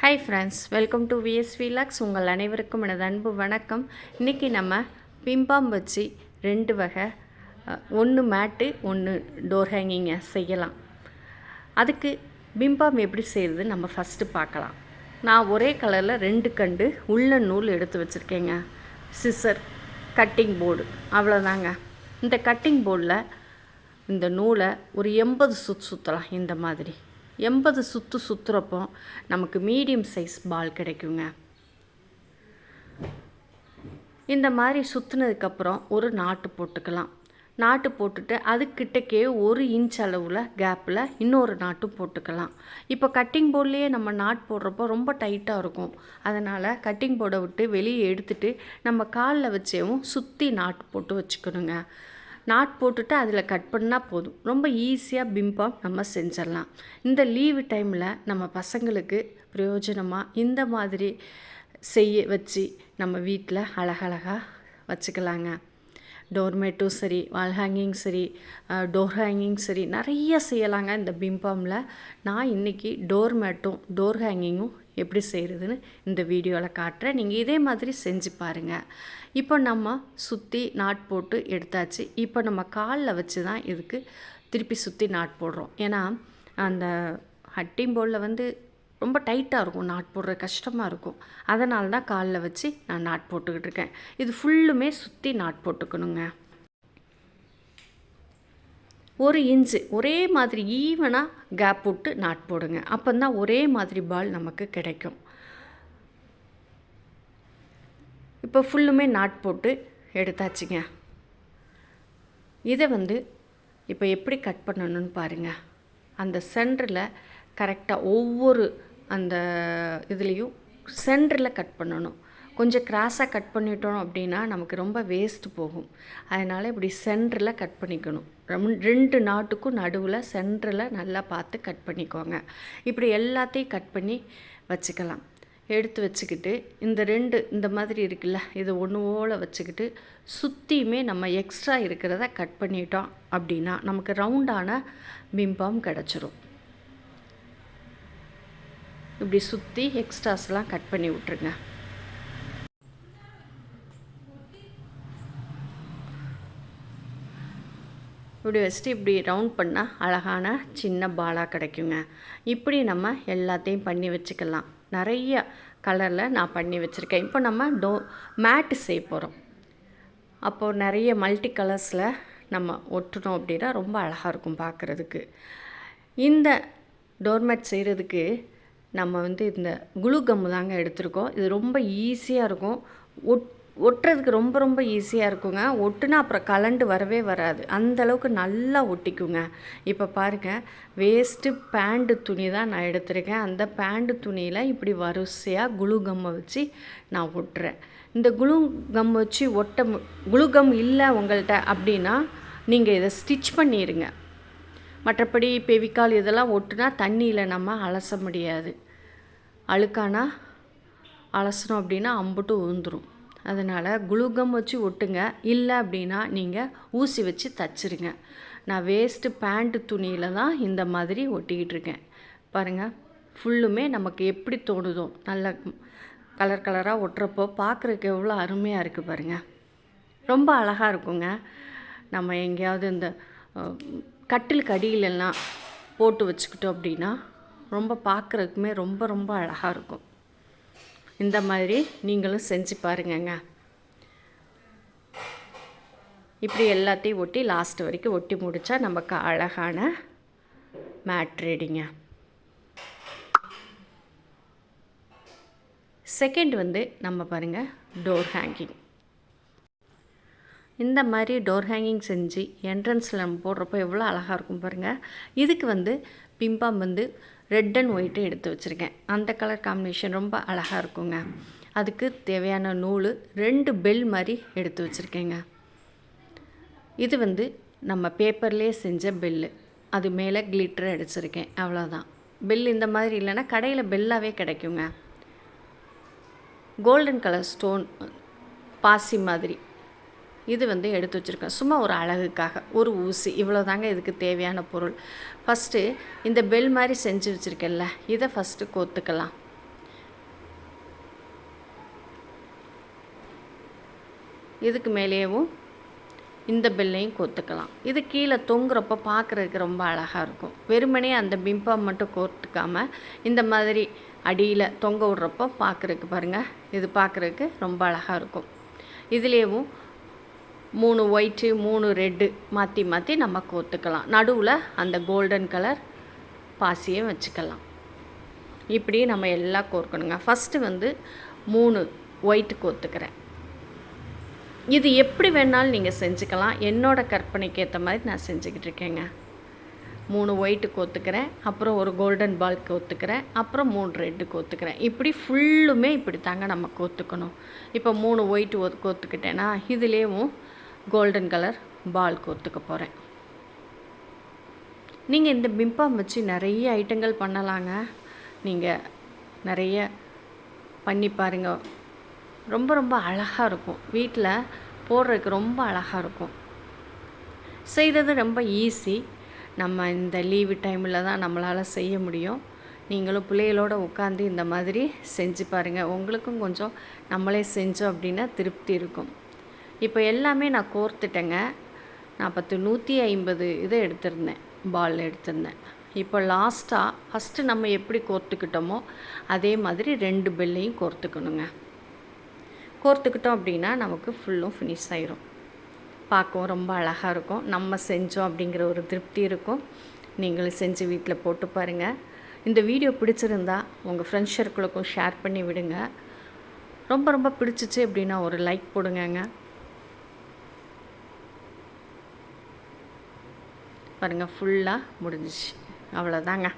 Hi friends welcome to VS logs உங்கள் அனைவருக்கும் எனது அன்பு வணக்கம். இன்றைக்கி நம்ம பிம்பாம் வச்சு ரெண்டு வகை ஒன்று மேட்டு ஒன்று டோர் ஹேங்கிங்க செய்யலாம். அதுக்கு பிம்பாம் எப்படி செய்கிறது நம்ம ஃபஸ்ட்டு பார்க்கலாம். நான் ஒரே கலரில் ரெண்டு கண்டு உள்ள நூல் எடுத்து வச்சுருக்கேங்க. சிசர் கட்டிங் போர்டு அவ்வளோதாங்க இந்த கட்டிங் போர்டில் இந்த நூலை ஒரு எண்பது சுற்று சுற்றலாம் இந்த மாதிரி. எண்பது சுற்று சுற்றுறப்போ நமக்கு மீடியம் சைஸ் பால் கிடைக்குங்க. இந்த மாதிரி சுற்றுனதுக்கப்புறம் ஒரு நாட்டு போட்டுக்கலாம். நாட்டு போட்டுட்டு அதுக்கிட்டக்கே ஒரு இன்ச் அளவில் கேப்பில் இன்னொரு நாட்டும் போட்டுக்கலாம். இப்போ கட்டிங் போர்ட்லேயே நம்ம நாட் போடுறப்போ ரொம்ப டைட்டாக இருக்கும். அதனால் கட்டிங் போர்டை விட்டு வெளியே எடுத்துட்டு நம்ம காலில் வச்சேவும் சுற்றி நாட்டு போட்டு வச்சுக்கணுங்க. நாட் போட்டுட்டு அதில் கட் பண்ணால் போதும். ரொம்ப ஈஸியாக பிம்பம் நம்ம செஞ்சிடலாம். இந்த லீவு டைமில் நம்ம பசங்களுக்கு பிரயோஜனமாக இந்த மாதிரி செய்ய வச்சு நம்ம வீட்டில் அழகழகாக வச்சுக்கலாங்க. டோர்மேட்டும் சரி வால் ஹேங்கிங் சரி டோர் ஹேங்கிங் சரி நிறைய செய்யலாங்க இந்த பிம்பமில் நான் இன்றைக்கி டோர் மேட்டும் டோர் ஹேங்கிங்கும் எப்படி செய்கிறதுன்னு இந்த வீடியோவில் காட்டுறேன் நீங்கள் இதே மாதிரி செஞ்சு பாருங்கள் இப்போ நம்ம சுற்றி நாட் போட்டு எடுத்தாச்சு இப்போ நம்ம காலில் வச்சு தான் இதுக்கு திருப்பி சுற்றி நாட் போடுறோம் ஏன்னா அந்த ஹட்டிங் போர்டில் வந்து ரொம்ப டைட்டாக இருக்கும் நாட் போடுற கஷ்டமாக இருக்கும். அதனால தான் காலில் வச்சு நான் நாட் போட்டுக்கிட்டு இருக்கேன். இது ஃபுல்லுமே சுற்றி நாட் போட்டுக்கணுங்க. ஒரு இன்ச்சு ஒரே மாதிரி ஈவனாக கேப் விட்டு நாட் போடுங்க. அப்போ தான் ஒரே மாதிரி பால் நமக்கு கிடைக்கும். இப்போ ஃபுல்லுமே நாட் போட்டு எடுத்தாச்சுங்க. இதை வந்து இப்போ எப்படி கட் பண்ணணும்னு பாருங்கள் அந்த சென்டரில் கரெக்டாக ஒவ்வொரு அந்த இதுலேயும் சென்டரில் கட் பண்ணணும். கொஞ்சம் கிராஸாக கட் பண்ணிட்டோம் அப்படின்னா நமக்கு ரொம்ப வேஸ்ட் போகும். அதனால் இப்படி சென்டரில் கட் பண்ணிக்கணும். ரெண்டு நாட்டுக்கும் நடுவில் சென்டரில் நல்லா பார்த்து கட் பண்ணிக்கோங்க. இப்படி எல்லாத்தையும் கட் பண்ணி வச்சுக்கலாம். எடுத்து வச்சுக்கிட்டு இந்த ரெண்டு இந்த மாதிரி இருக்குல்ல இதை ஒன்று வச்சுக்கிட்டு சுற்றியுமே நம்ம எக்ஸ்ட்ரா இருக்கிறத கட் பண்ணிட்டோம் அப்படின்னா நமக்கு ரவுண்டான பிம்பம் கிடச்சிரும். இப்படி சுற்றி எக்ஸ்ட்ராஸ்லாம் கட் பண்ணி விட்ருங்க இப்படி வச்சுட்டு இப்படி ரவுண்ட் பண்ணால் அழகான சின்ன பாலாக கிடைக்குங்க. இப்படி நம்ம எல்லாத்தையும் பண்ணி வச்சுக்கலாம். நிறைய கலரில் நான் பண்ணி வச்சுருக்கேன். இப்போ நம்ம டோ மேட்டு செய்ய போகிறோம் அப்போது நிறைய மல்டி கலர்ஸில் நம்ம ஒட்டணும் அப்படின்னா ரொம்ப அழகாக இருக்கும் பார்க்குறதுக்கு இந்த டோர்மேட் செய்கிறதுக்கு நம்ம வந்து இந்த குளு கம்மு தாங்க எடுத்திருக்கோம். இது ரொம்ப ஈஸியாக இருக்கும். ஒட் ஒட்டுறதுக்கு ரொம்ப ரொம்ப ஈஸியாக இருக்குங்க. ஒட்டுனா அப்புறம் கலண்டு வரவே வராது. அந்த அளவுக்கு நல்லா ஒட்டிக்குங்க. இப்போ பாருங்கள் வேஸ்ட்டு பேண்டு துணி தான் நான் எடுத்திருக்கேன். அந்த பேண்டு துணியில் இப்படி வரிசையாக குளு கம்மை வச்சு நான் ஒட்டுறேன். இந்த குளு கம் வச்சு ஒட்ட குளு கம் இல்லை உங்கள்கிட்ட அப்படின்னா நீங்கள் இதை ஸ்டிச் பண்ணிடுங்க மற்றபடி பெவிக்கால் இதெல்லாம் ஒட்டுனா தண்ணியில் நம்ம அலச முடியாது. அழுக்கானா அலசணும் அப்படின்னா அம்புட்டு உந்துரும். அதனால் குளுகம் வச்சு ஒட்டுங்க. இல்லை அப்படின்னா நீங்கள் ஊசி வச்சு தச்சுருங்க. நான் வேஸ்ட்டு பேண்ட்டு துணியில் தான் இந்த மாதிரி ஒட்டிக்கிட்டு இருக்கேன். பாருங்கள் ஃபுல்லுமே நமக்கு எப்படி தோணுதோ நல்ல கலர் கலராக ஒட்டுறப்போ பார்க்குறக்கு எவ்வளோ அருமையாக இருக்குது பாருங்கள் ரொம்ப அழகாக இருக்குங்க. நம்ம எங்கேயாவது இந்த கட்டிலுக்கு அடியிலெல்லாம் போட்டு வச்சுக்கிட்டோம் அப்படின்னா ரொம்ப பார்க்குறதுக்குமே ரொம்ப ரொம்ப அழகாக இருக்கும். இந்த மாதிரி நீங்களும் செஞ்சு பாருங்கங்க. இப்படி எல்லாத்தையும் ஒட்டி லாஸ்ட் வரைக்கும் ஒட்டி முடித்தா நமக்கு அழகான மேட் ரெடிங்க செகண்ட் வந்து நம்ம பாருங்கள் டோர் ஹேங்கிங் இந்த மாதிரி டோர் ஹேங்கிங் செஞ்சு என்ட்ரன்ஸில் நம்ம போடுறப்போ எவ்வளோ அழகாக இருக்கும் பாருங்கள் இதுக்கு வந்து பிம்பம் வந்து ரெட் அண்ட் ஒயிட்டு எடுத்து வச்சுருக்கேன். அந்த கலர் காம்பினேஷன் ரொம்ப அழகாக இருக்குங்க. அதுக்கு தேவையான நூல் ரெண்டு பெல் மாதிரி எடுத்து வச்சுருக்கேங்க. இது வந்து நம்ம பேப்பர்லேயே செஞ்ச பெல்லு அது மேலே கிளிட்டர் அடிச்சிருக்கேன். அவ்வளோதான் பெல் இந்த மாதிரி இல்லைன்னா கடையில் பெல்லாகவே கிடைக்குங்க. கோல்டன் கலர் ஸ்டோன் பாசி மாதிரி. இது வந்து எடுத்து வச்சுருக்கேன். சும்மா ஒரு அழகுக்காக. ஒரு ஊசி. இவ்வளோ தாங்க இதுக்கு தேவையான பொருள். ஃபஸ்ட்டு இந்த பெல் மாதிரி செஞ்சு வச்சுருக்கேன்ல இதை ஃபஸ்ட்டு கோத்துக்கலாம். இதுக்கு மேலேயும் இந்த பெல்லையும் கோத்துக்கலாம். இது கீழே தொங்குறப்ப பார்க்குறதுக்கு ரொம்ப அழகாக இருக்கும். வெறுமனே அந்த பிம்பம் மட்டும் கோர்த்துக்காமல் இந்த மாதிரி அடியில் தொங்க விட்றப்போ பார்க்குறதுக்கு பாருங்கள் இது பார்க்குறதுக்கு ரொம்ப அழகாக இருக்கும். இதுலேயும் மூணு ஒயிட்டு மூணு ரெட்டு மாற்றி மாற்றி நம்ம கோத்துக்கலாம். நடுவில் அந்த கோல்டன் கலர் பாசியை வச்சுக்கலாம். இப்படி நம்ம எல்லாம் கோர்க்கணுங்க. ஃபஸ்ட்டு வந்து மூணு ஒயிட் கோத்துக்கிறேன். இது எப்படி வேணாலும் நீங்கள் செஞ்சுக்கலாம். என்னோட கற்பனைக்கு ஏற்ற மாதிரி நான் செஞ்சுக்கிட்டு இருக்கேங்க. மூணு ஒயிட்டு கோத்துக்கிறேன். அப்புறம் ஒரு கோல்டன் பால் கோத்துக்கிறேன். அப்புறம் மூணு ரெட்டு கோத்துக்கிறேன். இப்படி ஃபுல்லுமே இப்படி தாங்க நம்ம கோத்துக்கணும். இப்போ மூணு ஒயிட்டு கோத்துக்கிட்டேன்னா இதுலேயும் கோல்டன் கலர் பால் கோர்த்துக்க போகிறேன் நீங்கள் இந்த பிம்பம் வச்சு நிறைய ஐட்டங்கள் பண்ணலாங்க. நீங்கள் நிறைய பண்ணி பாருங்க. ரொம்ப ரொம்ப அழகாக இருக்கும். வீட்டில் போடுறதுக்கு ரொம்ப அழகாக இருக்கும். செய்கிறது ரொம்ப ஈஸி நம்ம இந்த லீவு டைமில் தான் நம்மளால் செய்ய முடியும். நீங்களும் பிள்ளைகளோடு உட்காந்து இந்த மாதிரி செஞ்சு பாருங்கள் உங்களுக்கும் கொஞ்சம் நம்மளே செஞ்சோம் அப்படின்னா திருப்தி இருக்கும். இப்போ எல்லாமே நான் கோர்த்துட்டேங்க. நான் பத்து நூற்றி ஐம்பது இதை எடுத்திருந்தேன். பால் எடுத்திருந்தேன். இப்போ லாஸ்ட்டாக ஃபஸ்ட்டு நம்ம எப்படி கோர்த்துக்கிட்டோமோ அதே மாதிரி ரெண்டு பெல்லையும் கோர்த்துக்கணுங்க. கோர்த்துக்கிட்டோம் அப்படின்னா நமக்கு ஃபுல்லும் ஃபினிஷ் ஆயிரும். பார்க்கவும் ரொம்ப அழகாக இருக்கும். நம்ம செஞ்சோம் அப்படிங்கிற ஒரு திருப்தி இருக்கும். நீங்களும் செஞ்சு வீட்டில் போட்டு பாருங்கள் இந்த வீடியோ பிடிச்சிருந்தா உங்கள் ஃப்ரெண்ட்ஸ் சர்க்கிளுக்கும் ஷேர் பண்ணி விடுங்க. ரொம்ப ரொம்ப பிடிச்சிச்சு அப்படின்னா ஒரு லைக் போடுங்கங்க. பாருங்கள் ஃபுல்லாக முடிஞ்சிச்சு. அவ்வளோதாங்க